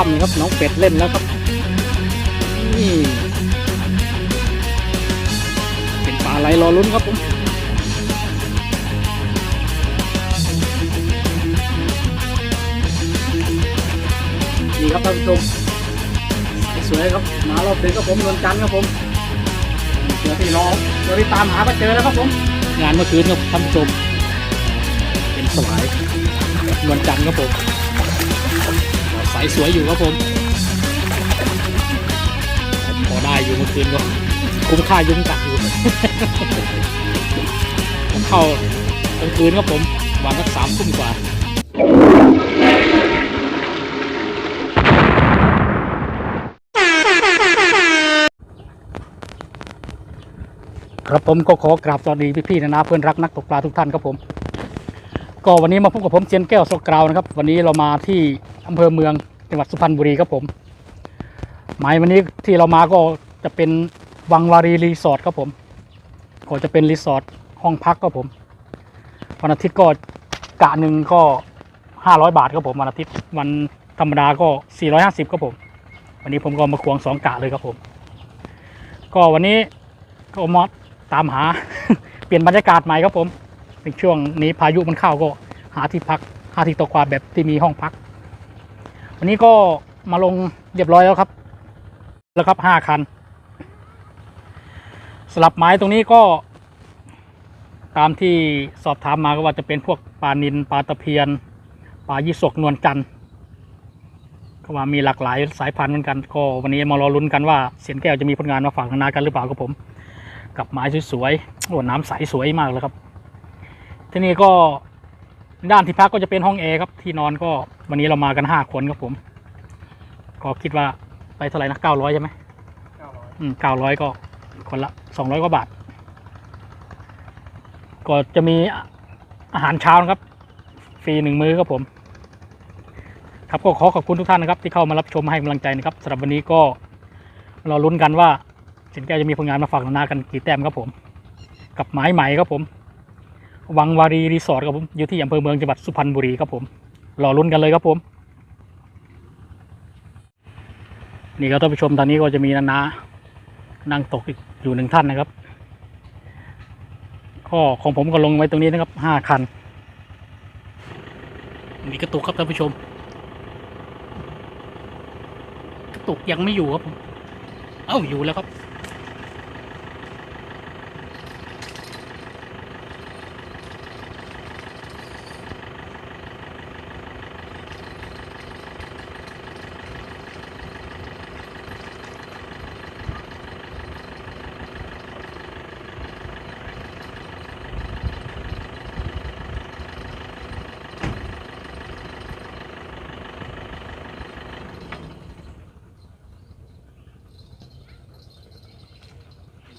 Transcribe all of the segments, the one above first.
ค่ำครับน้องเป็ดเล่นแล้วครับนี่เป็นปลาไหลรอลุ้นครับผมนี่ครับท่านผู้ชมสวยครับมารอบเด็กครับผมนวลจันทร์ครับผมเดี๋ยวที่รอเดี๋ยวที่ตามหาก็เจอแล้วครับผมงานเมื่อคืนครับท่านผู้ชมเป็นสวายนวลจันทร์ครับผมายสวยอยู่ครับผมพอได้อยู่เมื่อคืนก็คุ้มค่ายุ่งกัดอยู่ผมเข้ากลางคืนครับผมวันสักสามทุ่มกว่าครับผมก็ขอกราบสวัสดีพี่ๆนะนะเพื่อนรักนักตกปลาทุกท่านครับผม ก็วันนี้มาพบกับผมเจียนแก้วโซกราวนะครับ วันนี้เรามาที่อำเภอเมือง จังหวัดสุพรรณบุรีครับผมหมายวันนี้ที่เรามาก็จะเป็นวังวารีรีสอร์ทครับผมก็จะเป็นรีสอร์ทห้องพักครับผมวันอาทิตย์ก็กะหนึ่งก็ห้าร้อยบาทครับผมวันอาทิตย์วันธรรมดาก็สี่ร้อยห้าสิบครับผม วันนี้ผมก็มาควงสองกะเลยครับผม ก็วันนี้ก็มาตามหา เปลี่ยนบรรยากาศใหม่ครับผมในช่วงนี้พายุมันเข้าก็หาที่พักหาที่ตกปลาแบบที่มีห้องพัก วันนี้ก็มาลงเรียบร้อยแล้วครับ แล้วครับห้าคัน สลับไม้ตรงนี้ก็ ตามที่สอบถามมาก็ว่าจะเป็นพวกปลานินปลาตะเพียนปลายี่สกนวลจันทร์ก็ว่ามีหลากหลายสายพันธุ์เหมือนกัน ก็วันนี้มารอลุ้นกันว่าเสียนแก้วจะมีผลงานมาฝากนานากันหรือเปล่าครับผม กับไม้สวยๆโอ้น้ำใสสวยมากเลยครับ ที่นี่ก็ ด้านที่พักก็จะเป็นห้องแอร์ครับ ที่นอนก็วันนี้เรามากันห้าคนครับผม ก็คิดว่าไปเท่าไหร่นะเก้าร้อยใช่ไหมอืมเก้าร้อยก็คนละสองร้อยกว่าบาท ก็จะมีอาหารเช้านะครับ ฟรีหนึ่งมื้อครับผม ครับก็ขอขอบคุณทุกท่านนะครับ ที่เข้ามารับชมให้กำลังใจนะครับสำหรับวันนี้ก็รอลุ้นกันว่าสินแก้วจะมีผลงานมาฝากนานากันกี่แต้มครับผม กับไม้ใหม่ครับผม วังวารีรีสอร์ทครับผม อยู่ที่อำเภอเมืองจังหวัดสุพรรณบุรีครับผมรอลุ้นกันเลยครับผม นี่ครับท่านผู้ชมตอนนี้ก็จะมีนานานั่งตกอีกอยู่หนึ่งท่านนะครับก็ของผมก็ลงไว้ตรงนี้นะครับห้าคันมีกระตุกครับท่านผู้ชม กระตุกยังไม่อยู่ครับผมเอ้าอยู่แล้วครับ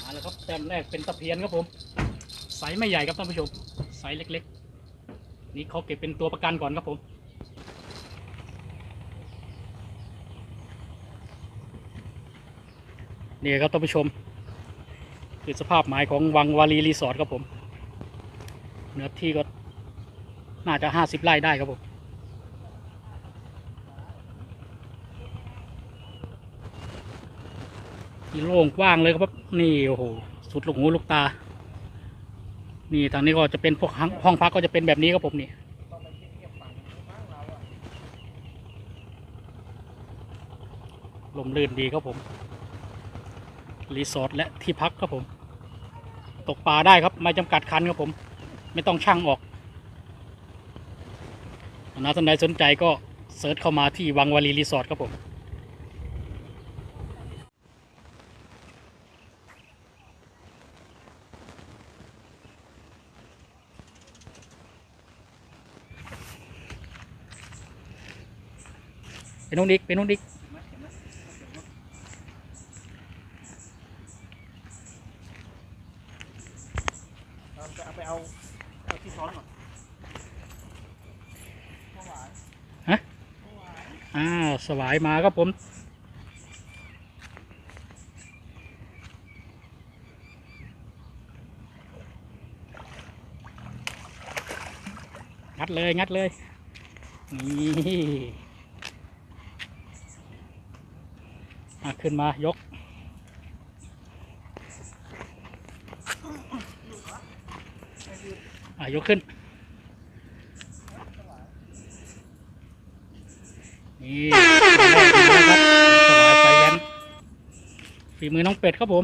มาแล้วครับแต้มแรก เป็นตะเพียนครับผมไซส์ไม่ใหญ่ครับท่านผู้ชมไซส์เล็กๆ นี่เขาเก็บเป็นตัวประกันก่อนครับผมนี่ครับท่านผู้ชม คือสภาพหมายของวังวารีรีสอร์ทครับผมเนื้อที่ก็น่าจะห้าสิบไร่ได้ครับผมนี่โล่งกว้างเลยครับนี่โอ้โห สุดลูกหูลูกตา นี่ทางนี้ก็จะเป็นพวกห้องพักก็จะเป็นแบบนี้ครับผมนี่ลมลื่นดีครับผม รีสอร์ทและที่พักครับผม ตกปลาได้ครับ ไม่จำกัดคันครับผม ไม่ต้องช่างออกนะท่านใดสนใจก็เซิร์ชเข้ามาที่วังวารีรีสอร์ทครับผม ไปนู่นอีกไปนู่นอีกเราจะเอาไปเอาเอาที่ซ้อนก่อนอ่าสวายมาครับผมงัดเลย งัดเลย นี่อะ ขึ้นมายก อะ ยกขึ้น นี่นะครับสวายไฟแวนฝีมือน้องเป็ดครับผม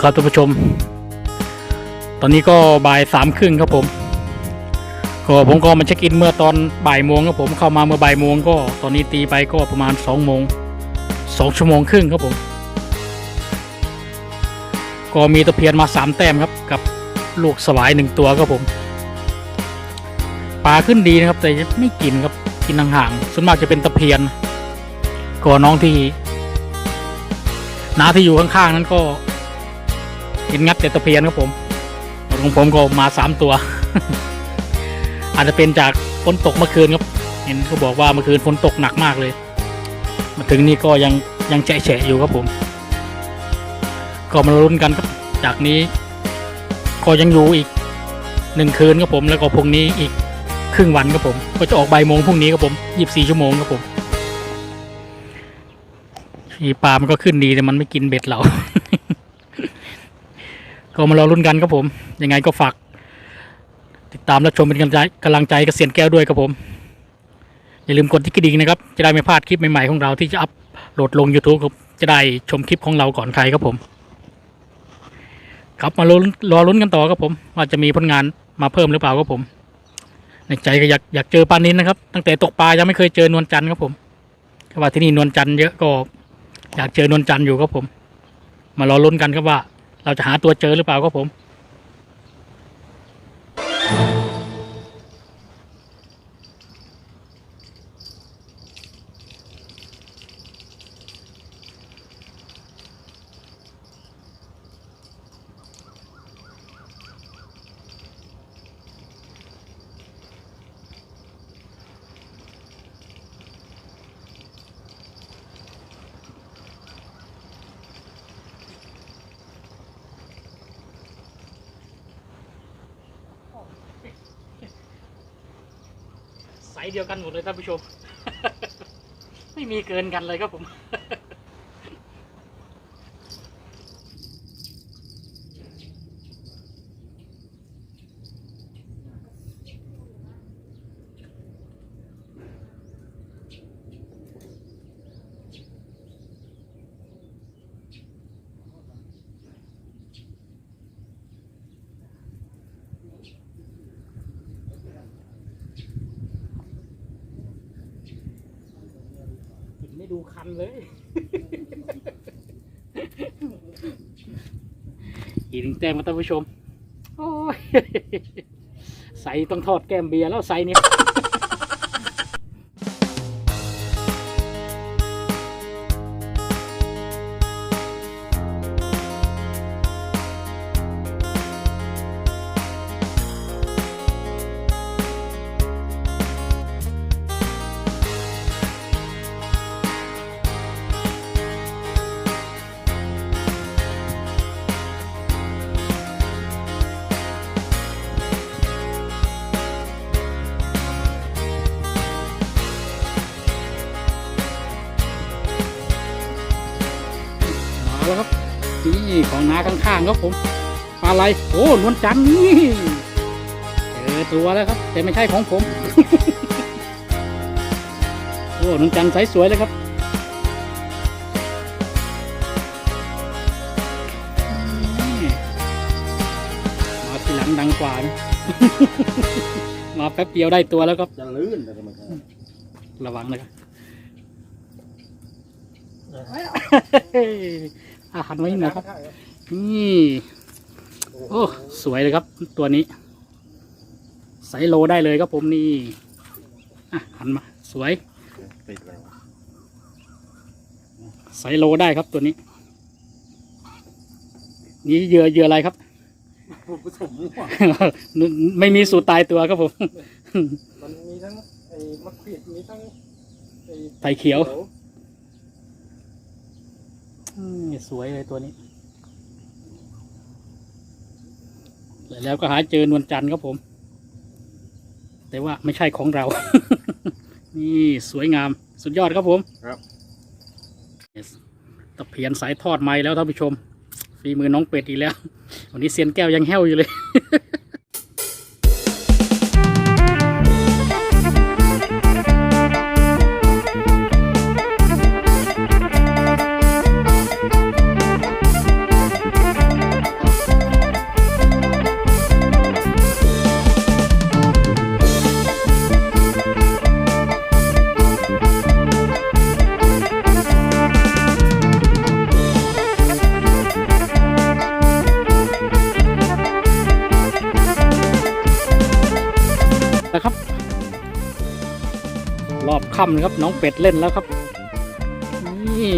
ครับท่านผู้ชม ตอนนี้ก็บ่ายสามครึ่งครับผม ก็ผมก็มาเช็คอินเมื่อตอนบ่ายโมงครับผมเข้ามาเมื่อบ่ายโมงก็ตอนนี้ตีไปก็ประมาณสองโมงสองชั่วโมงครึ่งครับผม ก็มีตะเพียนมาสามแต้มครับกับลูกสวายหนึ่งตัวครับผมปลาขึ้นดีนะครับแต่ไม่กินครับกินห่างๆส่วนมากจะเป็นตะเพียนก็น้องที่น้าที่อยู่ข้างๆนั้นก็กินงัดแต่ตะเพียนครับผมของผมก็มาสามตัว อาจจะเป็นจากฝนตกเมื่อคืนครับ เห็นเขาบอกว่าเมื่อคืนฝนตกหนักมากเลย มาถึงนี่ก็ยังยังแฉะอยู่ครับผม ก็มาลุ้นกันครับ จากนี้ ก็ยังอยู่อีกหนึ่งคืนครับผมแล้วก็พรุ่งนี้อีกครึ่งวันครับผม ก็จะออกใบโมงพรุ่งนี้ครับผมยีิบสี่ชั่วโมงครับผมอีปลามันก็ขึ้นดีแต่มันไม่กินเบ็ดเรา ก็มารอลุ้นกันครับผม ยังไงก็ฝาก ติดตามและชมเป็นกำลังใจกำลังใจกับเสียนแก้วด้วยครับผม อย่าลืมกดที่กระดิ่งนะครับ จะได้ไม่พลาดคลิปใหม่ๆของเราที่จะอัพโหลดลง YouTube ครับจะได้ชมคลิปของเราก่อนใครครับผม ครับมาลุ้นรอลุ้นกันต่อครับผม ว่าจะมีผลงานมาเพิ่มหรือเปล่าครับผม ในใจก็อยากอยากเจอปลานินนะครับ ตั้งแต่ตกปลายังไม่เคยเจอนวลจันทร์ครับผมก็ว่าที่นี่นวลจันทร์เยอะก็อยากเจอนวลจันทร์อยู่ครับผม มารอลุ้นกันครับว่า เราจะหาตัวเจอหรือเปล่าครับผม Thank you. ไซส์เดียวกันหมดเลยท่านผู้ชม ไม่มีเกินกันเลยครับผม ไม่ดูคันเลย อีกหนึ่งแต้มครับท่านผู้ชม โอ้ย ใส่ต้องทอดแก้มเบียร์แล้วใส่เนี่ย แล้วครับนี่ของนาข้างๆครับผมปลาอะไรโอ้นวลจันทร์นี่เจอตัวแล้วครับ แต่ไม่ใช่ของผม โอ้นนจันทร์ไซส์สวยเลยครับมาทีหลังดังกว่านะมาแป๊บเดียวได้ตัวแล้วครับจะลื่นแต่มันระวังนะครับ อาหันไว้หนะครับ นี่ โอ้สวยเลยครับ ตัวนี้ไซส์โลได้เลยครับผมนี่อะหันมา สวยติดแล้วไซส์โลได้ครับตัวนี้ นี่เหยื่อเหยื่ออะไรครับผสมมั่วไม่มีสูตรตายตัวครับผม มันมีทั้งไอ้มะขวิดมีทั้งไอ้ไผ่เขียว อืมสวยเลยตัวนี้ แล้วก็หาเจอนวลจันทร์ครับผม แต่ว่าไม่ใช่ของเรา นี่สวยงามสุดยอดครับผม ครับ Yes ตะเพียนสายทอดไม้แล้วท่านผู้ชม ฝีมือน้องเป็ดอีกแล้ว วันนี้เซียนแก้วยังแห้วอยู่เลย รอบค่ำนะครับน้องเป็ดเล่นแล้วครับนี่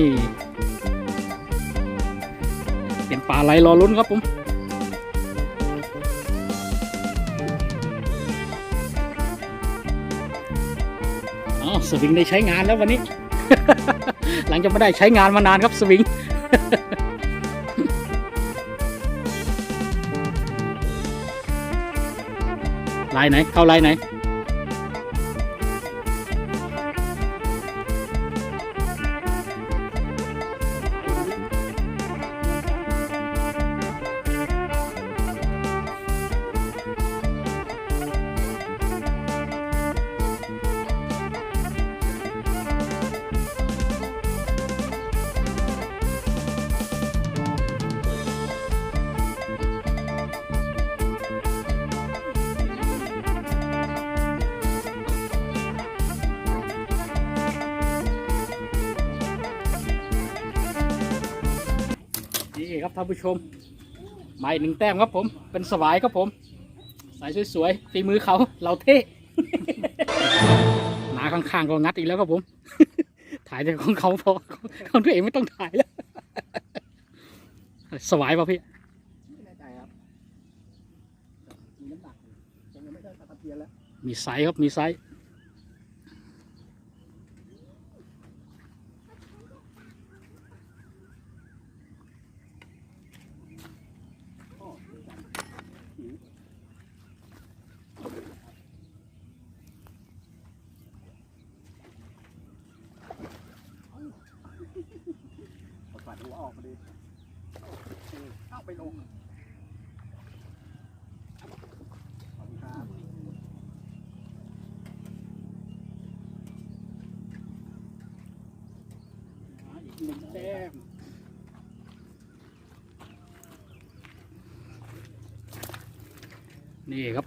เป็นปลาไหลรอลุ้นครับผมอ๋อสวิงได้ใช้งานแล้ววันนี้ หลังจากไม่ได้ใช้งานมานานครับสวิงลายไหน เข้าลายไหน หมายหนึ่งแต้มครับผม เป็นสวายครับผม สายสวยๆฝีมือเขาเราเท่หนาข้างๆก็งัดอีกแล้วครับผม ถ่ายแต่ของเขาพอของตัวเองไม่ต้องถ่ายแล้ว สวายป่ะพี่ไม่แน่ใจครับมีน้ำหนักยังไม่ได้ตะเพียนแล้วมีไซส์ครับมีไซส์ ปัดหัวออกมาดิเข้าไปลงขอบคุณครับ อีก หนึ่งแต้มนี่ครับ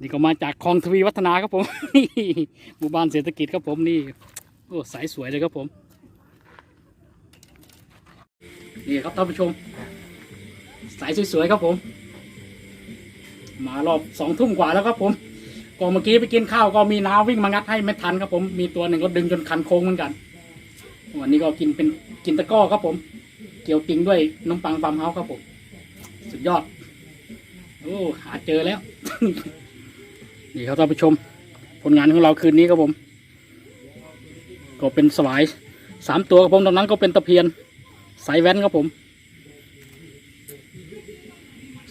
นี่ก็มาจากคลองทวีวัฒนาครับผม หมู่บ้านเศรษฐกิจครับผมนี่โอ้สายสวยเลยครับผม นี่ครับท่านผู้ชม สายสวยๆครับผม มารอบสองทุ่มกว่าแล้วครับผมก่อนเมื่อกี้ไปกินข้าวก็มีน้าวิ่งมางัดให้ไม่ทันครับผม มีตัวหนึ่งก็ดึงจนคันโค้งเหมือนกัน วันนี้ก็กินเป็นกินตะก้อครับผม เกี่ยวติงด้วยน้ำปังฟาร์มเฮาส์ครับผม สุดยอด โอ้หาเจอแล้ว นี่ครับท่านผู้ชม ผลงานของเราคืนนี้ครับผม ก็เป็นสวายสามตัวครับผมตรงนั้นก็เป็นตะเพียนสายแว้นครับผม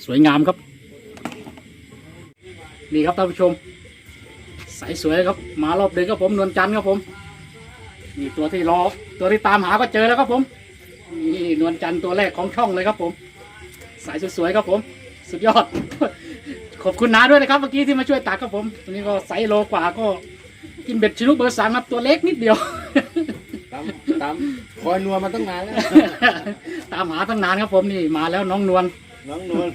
สวยงามครับ นี่ครับท่านผู้ชม สายสวยครับ มารอบเดินครับผมนวลจันทร์ครับผม นี่ตัวที่รอตัวที่ตามหาก็เจอแล้วครับผมนี่นวลจันทร์ตัวแรกของช่องเลยครับผม สายสวยๆครับผม สุดยอด ขอบคุณน้าด้วยนะครับเมื่อกี้ที่มาช่วยตักครับผมตัวนี้ก็ไซส์โลกว่าก็กินเบ็ดชิลุเบอร์สามครับตัวเล็กนิดเดียว ตามตามคอยนัวมาตั้งนานแล้ว ตามหาตั้งนานครับผมนี่มาแล้วน้องนวล น้องนวล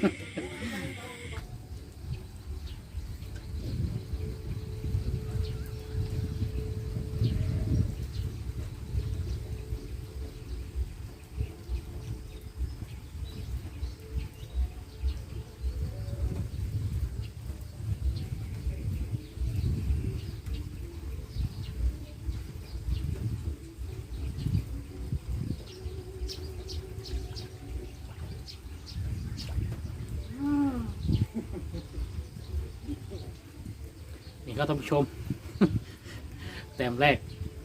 นี่ก็ท่านผู้ชม แต้มแรก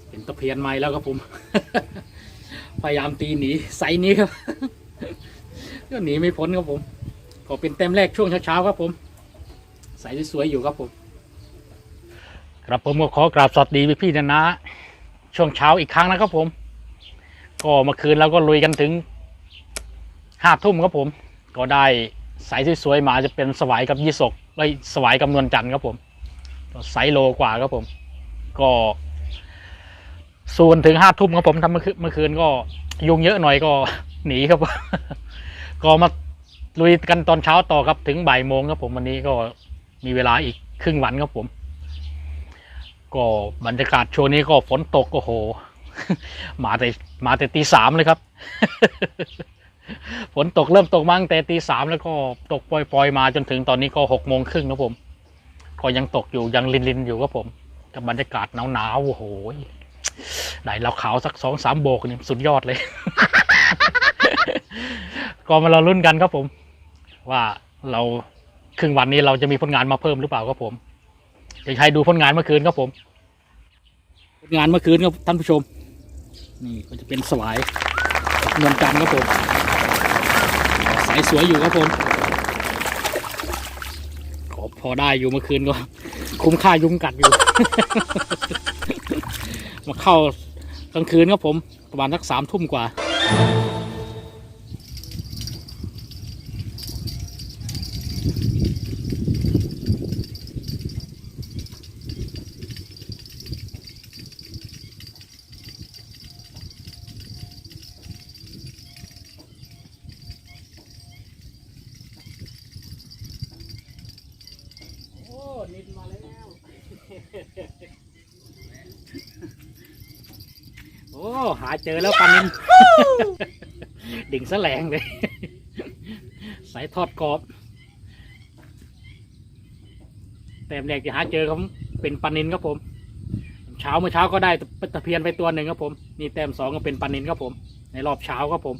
เป็นตะเพียนไม้แล้วครับผม พยายามตีหนีไซนี้ครับ ก็หนีไม่พ้นครับผม ก็เป็นแต้มแรกช่วงเช้าๆครับผมใสสวยๆอยู่ครับผม ครับผมก็ขอกราบสวัสดีพี่ๆนะนะ ช่วงเช้าอีกครั้งนะครับผม ก็เมื่อคืนเราก็ลุยกันถึงห้าทุ่มครับผม ก็ได้ใสสวยๆมาจะเป็นสวายกับยี่สกไอ้สวายกับนวลจันทร์ครับผม ไซโลกว่าครับผม ก็ส่วนถึงห้าทุ่มครับผมทำเมื่อคืนก็ยุงเยอะหน่อยก็หนีครับ ก็มาลุยกันตอนเช้าต่อครับถึงบ่ายโมงครับผมวันนี้ก็มีเวลาอีกครึ่งวันครับผม ก็บรรยากาศช่วงนี้ก็ฝนตกโอ้โห มาแต่มาแต่ตีสามเลยครับ ฝนตกเริ่มตกมาตั้งแต่ตีสามแล้วก็ตกปล่อยๆมาจนถึงตอนนี้ก็หกโมงครึ่งครับผม ก็ยังตกอยู่ยังลินๆอยู่ครับผม กับบรรยากาศหนาวๆโอ้โหได้เราขาวสักสองสามโบกนี่สุดยอดเลย ก็มาเราลุ้นกันครับผม ว่าเราครึ่งวันนี้เราจะมีผลงานมาเพิ่มหรือเปล่าครับผมจะให้ดูผลงานเมื่อคืนครับผมผลงานเมื่อคืนครับท่านผู้ชม นี่ก็จะเป็นสวายเงินจันทร์ครับผมสายสวยอยู่ครับผม อได้อยู่เมื่อคืนก็คุ้มค่ายุงกัดอยู่ มาเข้ากลางคืนครับผม ประมาณสักสามทุ่มกว่า โอ้นินมาแล้ว โอ้ หาเจอแล้วปลานินดิ่งแสลงเลย สายทอดกรอบ แต้มแรกที่หาเจอครับเป็นปลานินครับผม เช้าเมื่อเช้าก็ได้ตะเพียนไปตัวหนึ่งครับผม นี่แต้มสองก็เป็นปลานินครับผม ในรอบเช้าครับผม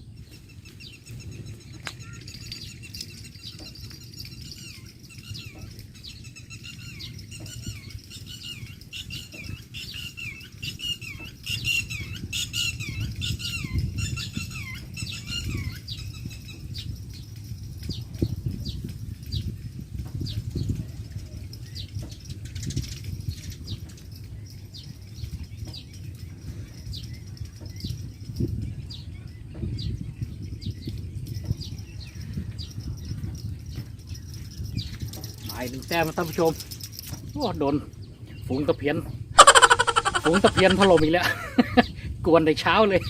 หมายถึงแต้มท่านผู้ชมโอ้โดนฝูงตะเพียนฝูงตะเพียนถล่มอีกแล้ว กวนในเช้าเลย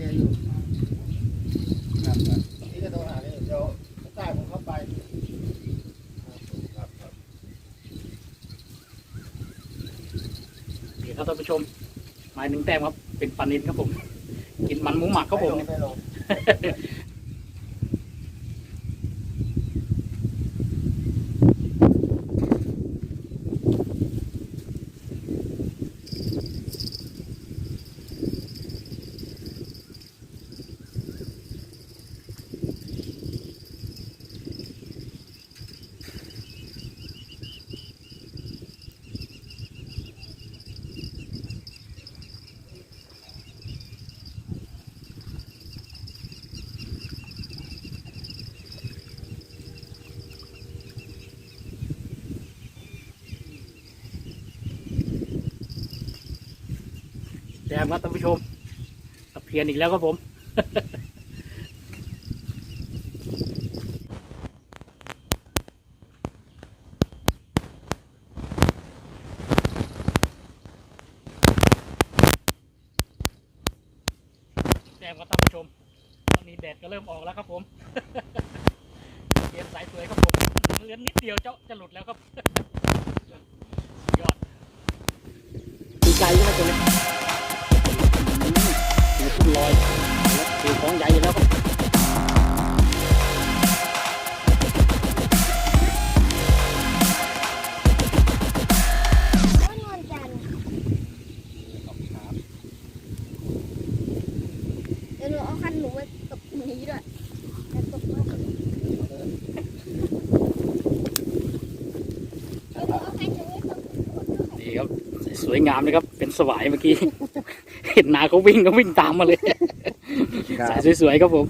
นี่ครับท่านผู้ชมหมายหนึ่งแต้มครับ เป็นปลานินครับผม กินมันหมูหมักครับผม แดงครับท่านผู้ชมตะเพียนอีกแล้วครับผม วยงามเลยครับ เป็นสวายเมื่อกี้ เห็นนาเขาวิ่งก็วิ่งตามมาเลยสายสวยๆครับผม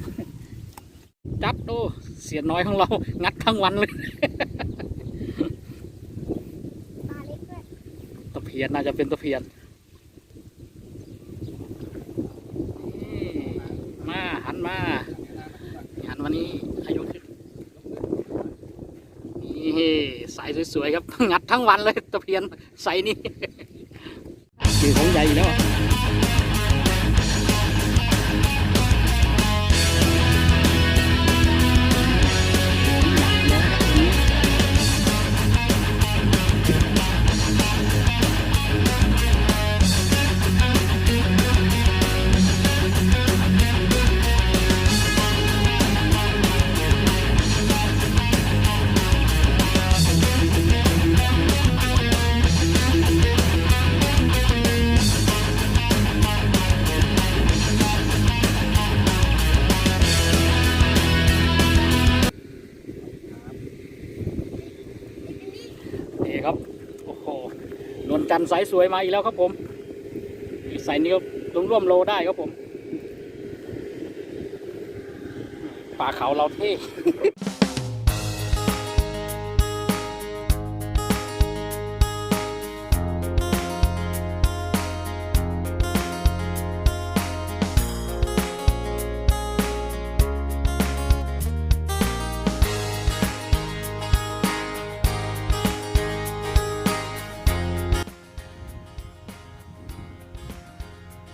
จัดดูเสียน้อยของเรา งัดทั้งวันเลย ปลาเล็กด้วยตะเพียนน่าจะเป็นตะเพียนนี่มาหันมา หันวันนี้อายุขึ้นนี่สายสวยๆครับ งัดทั้งวันเลยตะเพียนใสนี่ คือของใหญ่อยู่แล้ว สายสวยมาอีกแล้วครับผมสายนี้ก็รวมร่วมโลได้ครับผม ป่าเขาเราเท่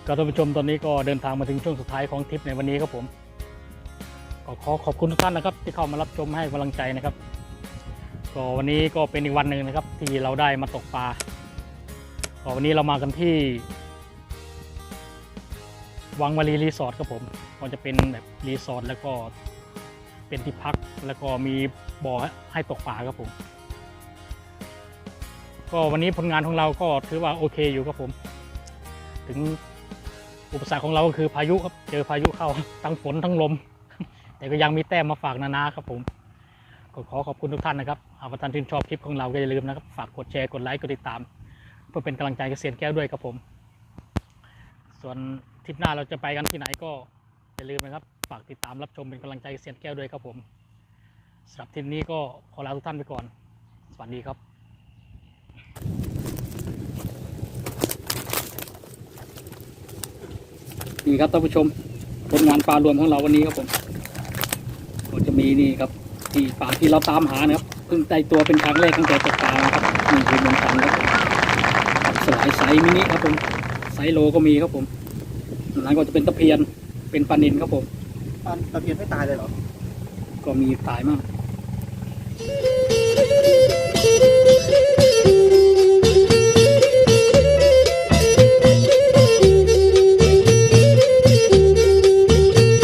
ก็ท่านผู้ชมตอนนี้ก็เดินทางมาถึงช่วงสุดท้ายของทริปในวันนี้ครับผมก็ขอขอบคุณทุกท่านนะครับ ที่เข้ามารับชมให้กำลังใจนะครับ ก็วันนี้ก็เป็นอีกวันหนึ่งนะครับ ที่เราได้มาตกปลาก็วันนี้เรามากันที่วังวารีรีสอร์ทครับผมก็จะเป็นแบบรีสอร์ทแล้วก็เป็นที่พักแล้วก็มีบ่อให้ตกปลาครับผม ก็วันนี้ผลงานของเราก็ถือว่าโอเคอยู่ครับผม ถึง อุปสรรคของเราก็คือพายุครับ เจอพายุเข้าทั้งฝนทั้งลม แต่ก็ยังมีแต้มมาฝากนานาครับผมก็ขอขอบคุณทุกท่านนะครับ หากท่านชื่นชอบคลิปของเราก็อย่าลืมนะครับ ฝากกดแชร์ กดไลค์ กดติดตาม เพื่อเป็นกำลังใจกับเสียนแก้วด้วยครับผม ส่วนทริปหน้าเราจะไปกันที่ไหนก็อย่าลืมนะครับ ฝากติดตามรับชมเป็นกำลังใจกับเสียนแก้วด้วยครับผมสำหรับทริปนี้ก็ขอลาทุกท่านไปก่อน สวัสดีครับ นี่ครับท่านผู้ชมผลงานปลารวมของเราวันนี้ครับผมก็จะมีนี่ครับที่ปลาที่เราตามหานะครับเพิ่งได้ตัวเป็นครั้งแรกตั้งแต่ตกปลานะครับนี่คือมันตันครับผมสลายไซส์มินิครับผมไซส์โลก็มีครับผมนั้นก็จะเป็นตะเพียนเป็นปลานินครับผมตอนตะเพียนไม่ตายเลยเหรอก็มีตายมากเ